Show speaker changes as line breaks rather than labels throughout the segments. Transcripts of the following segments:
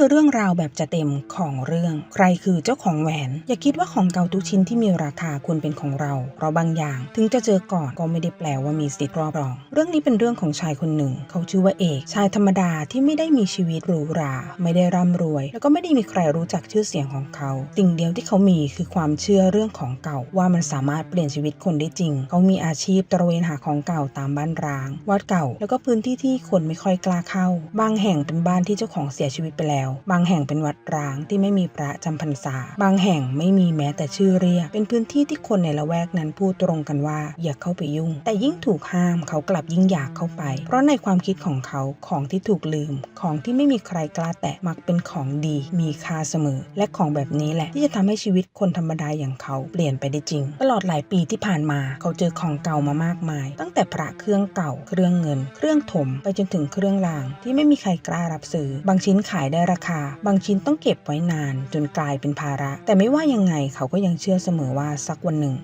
คือเรื่องราวแบบจะเต็มของเรื่อง ใครคือเจ้าของแหวน อย่าคิดว่าของเก่าทุกชิ้นที่มีราคาควรเป็นของเราเพราะบางอย่าง ถึงจะเจอก่อนก็ไม่ได้แปลว่ามีสิทธิ์ครอบครอง เรื่องนี้เป็นเรื่องของชายคนหนึ่ง เขาชื่อว่าเอกชายธรรมดาที่ไม่ได้มีชีวิตหรูหรา ไม่ได้ร่ำรวย แล้วก็ไม่ได้มีใครรู้จักชื่อเสียงของเขา สิ่งเดียวที่เขามีคือความเชื่อเรื่องของเก่าว่ามันสามารถเปลี่ยนชีวิตคนได้จริง เขามีอาชีพตระเวนหาของเก่าตามบ้านร้าง วัดเก่า แล้วก็พื้นที่ที่คนไม่ค่อยกล้าเข้า บางแห่งเป็นบ้านที่เจ้าของเสียชีวิตไปแล้วบางแห่งเป็นวัดร้างที่ไม่มีพระจำพรรษา บางแห่งไม่มีแม้แต่ชื่อเรียก เป็นพื้นที่ที่คนในละแวกนั้นพูดตรงกันว่าอย่าเข้าไปยุ่ง แต่ยิ่งถูกห้ามเขากลับยิ่งอยากเข้าไป เพราะในความคิดของเขาของที่ถูกลืม ของที่ไม่มีใครกล้าแตะมักเป็นของดี มีค่าเสมอ และของแบบนี้แหละ ที่จะทำให้ชีวิตคนธรรมดาอย่างเขาเปลี่ยนไปได้จริง ตลอดหลายปีที่ผ่านมาเขาเจอของเก่ามามากมาย ตั้งแต่พระเครื่องเก่า เครื่องเงิน เครื่องถม ไปจนถึงเครื่องราง ที่ไม่มีใครกล้ารับซื้อบางชิ้นขายได้ราคา บางชิ้นต้องเก็บไว้นาน จนกลายเป็นภาระ แต่ไม่ว่ายังไงเขาก็ยังเชื่อเสมอว่าสักวันหนึ่ง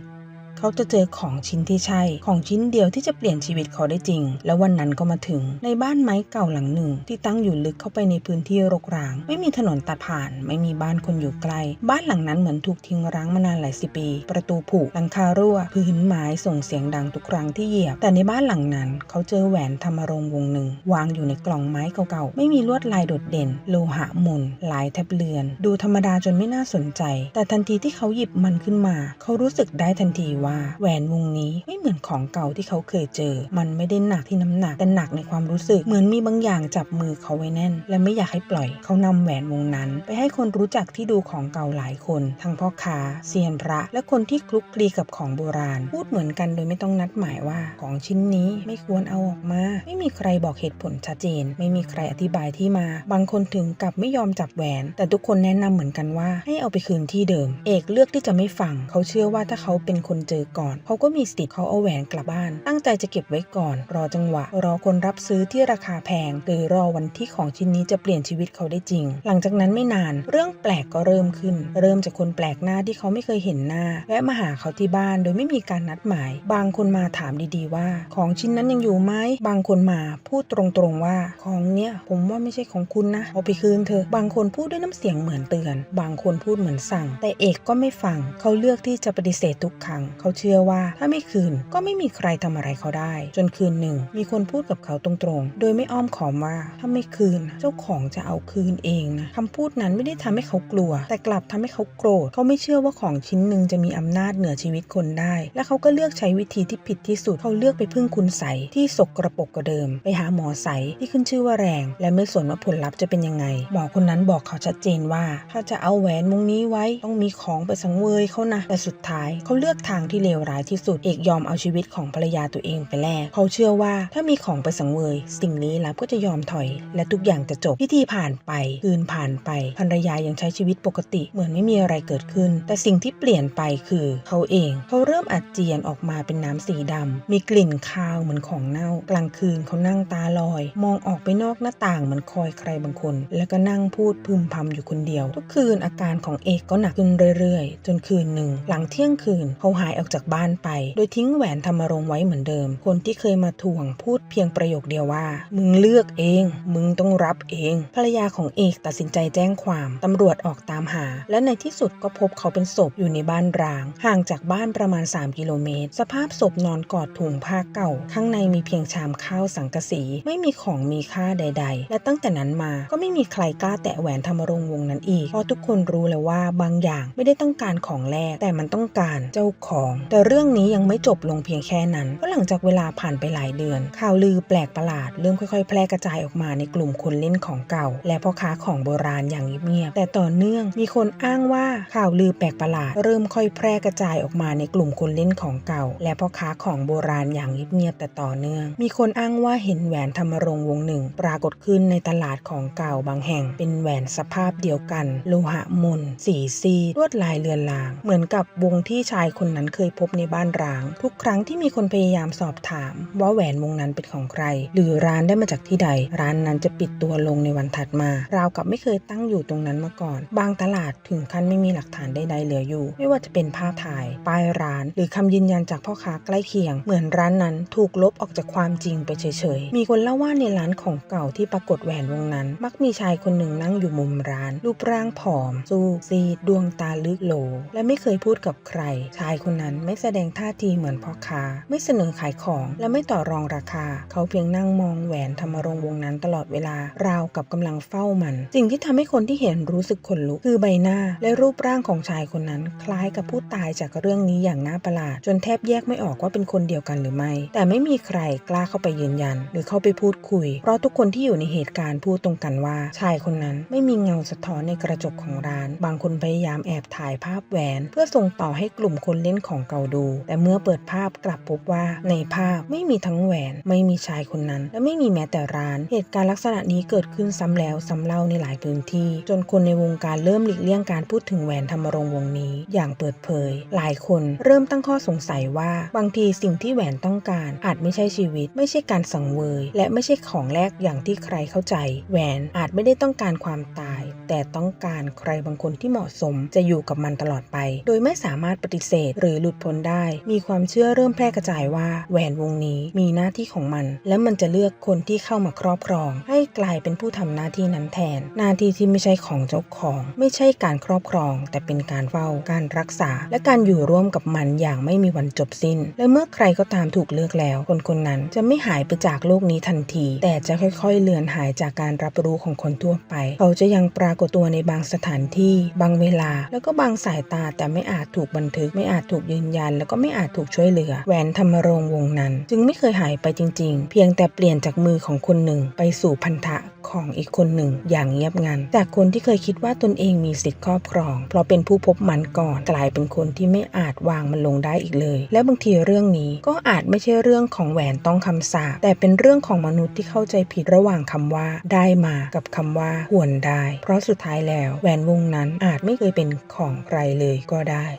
เขาจะเจอของชิ้นที่ใช่ ของชิ้นเดียวที่จะเปลี่ยนชีวิตเขาได้จริง แล้ววันนั้นก็มาถึง ในบ้านไม้เก่าหลังหนึ่ง ที่ตั้งอยู่ลึกเข้าไปในพื้นที่รกร้าง ไม่มีถนนตัดผ่าน ไม่มีบ้านคนอยู่ใกล้ บ้านหลังนั้นเหมือนถูกทิ้งร้างมานานหลายสิบปี ประตูผุหลังคารั่ว พื้นไม้ส่งเสียงดังทุกครั้งที่เหยียบ แต่ในบ้านหลังนั้น เขาเจอแหวนธรรมรงวงหนึ่ง วางอยู่ในกล่องไม้เก่าๆ ไม่มีลวดลายโดดเด่น โลหะหมุนลายแทบเลือน ดูธรรมดาจนไม่น่าสนใจ แต่ทันทีที่เขาหยิบมันขึ้นมา เขารู้สึกได้ทันทีว่าแหวนวงนี้ไม่เหมือนของเก่าที่เขาเคยเจอ มันไม่ได้หนักที่น้ำหนักแต่หนักในความรู้สึก เหมือนมีบางอย่างจับมือเขาไว้แน่น และไม่อยากให้ปล่อย เขานำแหวนวงนั้น ไปให้คนรู้จักที่ดูของเก่าหลายคน ทั้งพ่อค้าเซียนพระ และคนที่คลุกคลีกับของโบราณ พูดเหมือนกันโดยไม่ต้องนัดหมายว่า ของชิ้นนี้ไม่ควรเอาออกมา ไม่มีใครบอกเหตุผลชัดเจน ไม่มีใครอธิบายที่มา บางคนถึงกับไม่ยอมจับแหวน แต่ทุกคนแนะนำเหมือนกันว่าให้เอาไปคืนที่เดิม เอกเลือกที่จะไม่ฟัง เขาเชื่อว่าถ้าเขาเป็นคนเจอก่อน เขาก็มีสิทธิ์เขาเอาแหวนกลับบ้าน ตั้งใจจะเก็บไว้ก่อน รอจังหวะ รอคนรับซื้อที่ราคาแพง หรือรอวันที่ของชิ้นนี้จะเปลี่ยนชีวิตเขาได้จริง หลังจากนั้นไม่นาน เรื่องแปลกก็เริ่มขึ้น เริ่มจากคนแปลกหน้าที่เขาไม่เคยเห็นหน้า แวะมาหาเขาที่บ้านโดยไม่มีการนัดหมาย บางคนมาถามดีๆว่า ของชิ้นนั้นยังอยู่ไหม บางคนมาพูดตรงๆว่า ของเนี้ยผมว่าไม่ใช่ของคุณนะ เอาไปคืนเถอะ บางคนพูดด้วยน้ำเสียงเหมือนเตือน บางคนพูดเหมือนสั่ง แต่เอกก็ไม่ฟัง เขาเลือกที่จะปฏิเสธทุกครั้งเขาเชื่อว่าถ้าไม่คืนก็ไม่มีใครทำอะไรเขาได้ จนคืนหนึ่ง มีคนพูดกับเขาตรงๆ โดยไม่อ้อมขอมว่าถ้าไม่คืนเจ้าของจะเอาคืนเองนะคำพูดนั้นไม่ได้ทำให้เขากลัว แต่กลับทำให้เขาโกรธเขาไม่เชื่อว่าของชิ้นหนึ่งจะมีอำนาจเหนือชีวิตคนได้ และเขาก็เลือกใช้วิธีที่ผิดที่สุดเขาเลือกไปพึ่งคุณใสที่สกระปกกว่าเดิม ไปหาหมอใสที่ขึ้นชื่อว่าแรง และไม่สนว่าผลลัพธ์จะเป็นยังไง หมอคนนั้นบอกเขาชัดเจนว่า ถ้าจะเอาแหวนวงนี้ไว้ต้องมีของไปสังเวยเขานะแต่สุดท้ายเขาเลือกทางที่เลวร้ายที่สุด เอกยอมเอาชีวิตของภรรยาตัวเองไปแลกเขาเชื่อว่าถ้ามีของไปสังเวย สิ่งนี้ลับก็จะยอมถอย และทุกอย่างจะจบพิธีผ่านไปคืนผ่านไปภรรยายังใช้ชีวิตปกติ เหมือนไม่มีอะไรเกิดขึ้น แต่สิ่งที่เปลี่ยนไปคือเขาเองเขาเริ่มอาเจียนออกมาเป็นน้ำสีดำมีกลิ่นคาวเหมือนของเน่ากลางคืนเขานั่งตาลอย มองออกไปนอกหน้าต่างเหมือนคอยใครบางคน แล้วก็นั่งพูดพึมพำอยู่คนเดียว ทุกคืนอาการของเอกก็หนักขึ้นเรื่อยๆ จนคืนหนึ่งหลังเที่ยงคืนเขาหายออกจากบ้านไป โดยทิ้งแหวนธรรมรงค์ไว้เหมือนเดิม คนที่เคยมาทวงพูดเพียงประโยคเดียวว่า มึงเลือกเอง มึงต้องรับเอง ภรรยาของเอกตัดสินใจแจ้งความตำรวจออกตามหา และในที่สุดก็พบเขาเป็นศพอยู่ในบ้านร้าง ห่างจากบ้านประมาณ 3 กิโลเมตร สภาพศพนอนกอดถุงผ้าเก่า ข้างในมีเพียงชามข้าวสังกะสี ไม่มีของมีค่าใด ๆ และตั้งแต่นั้นมาก็ไม่มีใครกล้าแตะแหวนธรรมรงค์วงนั้นอีกเพราะทุกคนรู้แล้วว่าบางอย่างไม่ได้ต้องการของแลกแต่มันต้องการเจ้าของแต่เรื่องนี้ยังไม่จบลงเพียงแค่นั้นเพราะหลังจากเวลาผ่านไปหลายเดือน ข่าวลือแปลกประหลาดเริ่มค่อยๆ แพร่กระจายออกมาในกลุ่มคนเล่นของเก่า และพ่อค้าของโบราณอย่างเงียบๆแต่ต่อเนื่องมีคนอ้างว่าข่าวลือแปลกประหลาด เริ่มค่อยแพร่กระจายออกมาในกลุ่มคนเล่นของเก่า และพ่อค้าของโบราณอย่างเงียบๆแต่ต่อเนื่อง มีคนอ้างว่าเห็นแหวนธรรมรงค์วงหนึ่ง ปรากฏขึ้นในตลาดของเก่าบางแห่ง เป็นแหวนสภาพเดียวกัน โลหะมนสีซีดลวดลายเลือนลาง เหมือนกับวงที่ชายคนนั้นเคยยพบในบ้านร้าง ทุกครั้งที่มีคนพยายามสอบถาม ว่าแหวนวงนั้นเป็นของใคร หรือร้านได้มาจากที่ใด ร้านนั้นจะปิดตัวลงในวันถัดมา ราวกับไม่เคยตั้งอยู่ตรงนั้นมาก่อน บางตลาดถึงขั้นไม่มีหลักฐานใดๆเหลืออยู่ ไม่ว่าจะเป็นภาพถ่าย ป้ายร้าน หรือคำยืนยันจากพ่อค้าใกล้เคียง เหมือนร้านนั้นถูกลบออกจากความจริงไปเฉยๆ มีคนเล่าว่าในร้านของเก่าที่ปรากฏแหวนวงนั้น มักมีชายคนหนึ่งนั่งอยู่มุมร้าน รูปร่างผอม สู้ซีดดวงตาลึกโหล และไม่เคยพูดกับใคร ชายคนนั้นไม่แสดงท่าทีเหมือนพ่อค้า ไม่เสนอขายของและไม่ต่อรองราคา เขาเพียงนั่งมองแหวนธรรมรงค์วงนั้นตลอดเวลาราวกับกำลังเฝ้ามัน สิ่งที่ทำให้คนที่เห็นรู้สึกขนลุกคือใบหน้า และรูปร่างของชายคนนั้น คล้ายกับผู้ตายจากเรื่องนี้อย่างน่าประหลาด จนแทบแยกไม่ออกว่าเป็นคนเดียวกันหรือไม่ แต่ไม่มีใครกล้าเข้าไปยืนยัน หรือเข้าไปพูดคุย เพราะทุกคนที่อยู่ในเหตุการณ์พูดตรงกันว่า ชายคนนั้นไม่มีเงาสะท้อนในกระจกของร้าน บางคนพยายามแอบถ่ายภาพแหวน เพื่อส่งต่อให้กลุ่มคนเล่นของเก่าดู แต่เมื่อเปิดภาพกลับพบว่าในภาพไม่มีทั้งแหวน ไม่มีชายคนนั้น และไม่มีแม้แต่ร้าน เหตุการณ์ลักษณะนี้เกิดขึ้นซ้ำแล้วซ้ำเล่าในหลายพื้นที่ จนคนในวงการเริ่มหลีกเลี่ยงการพูดถึงแหวนธรรมรงวงนี้ อย่างเปิดเผย หลายคนเริ่มตั้งข้อสงสัยว่า บางทีสิ่งที่แหวนต้องการ อาจไม่ใช่ชีวิต ไม่ใช่การสังเวย และไม่ใช่ของแรกอย่างที่ใครเข้าใจ แหวนอาจไม่ได้ต้องการความตาย แต่ต้องการใครบางคนที่เหมาะสม จะอยู่กับมันตลอดไป โดยไม่สามารถปฏิเสธ หรือหลุดพ้นได้ มีความเชื่อเริ่มแพร่กระจายว่า แหวนวงนี้มีหน้าที่ของมัน และมันจะเลือกคนที่เข้ามาครอบครอง ให้กลายเป็นผู้ทำหน้าที่นั้นแทน หน้าที่ที่ไม่ใช่ของเจ้าของ ไม่ใช่การครอบครอง แต่เป็นการเฝ้าการรักษา และการอยู่ร่วมกับมันอย่างไม่มีวันจบสิ้น และเมื่อใครก็ตามถูกเลือกแล้ว คนคนนั้นจะไม่หายไปจากโลกนี้ทันที แต่จะค่อยๆ เลือนหายจากการรับรู้ของคนทั่วไป เขาจะยังปรากฏตัวในบางสถานที่ บางเวลา แล้วก็บางสายตาแต่ไม่อาจถูกบันทึกไม่อาจถูกยนยัน แล้วก็ไม่อาจถูกช่วยเหลือ แหวนธรรมรงวงนั้น จึงไม่เคยหายไปจริง ๆ เพียงแต่เปลี่ยนจากมือของคนหนึ่งไปสู่พันธะของอีกคนหนึ่ง อย่างเงียบงัน จากคนที่เคยคิดว่าตนเองมีสิทธิ์ครอบครอง เพราะเป็นผู้พบมันก่อนกลายเป็นคนที่ไม่อาจวางมันลงได้อีกเลย และบางทีเรื่องนี้ก็อาจไม่ใช่เรื่องของแหวนต้องคำสาปแต่เป็นเรื่องของมนุษย์ที่เข้าใจผิดระหว่างคำว่า ได้มากับคำว่าหวนได้ เพราะสุดท้ายแล้วแหวนวงนั้นอาจไม่เคยเป็นของใครเลยก็ได้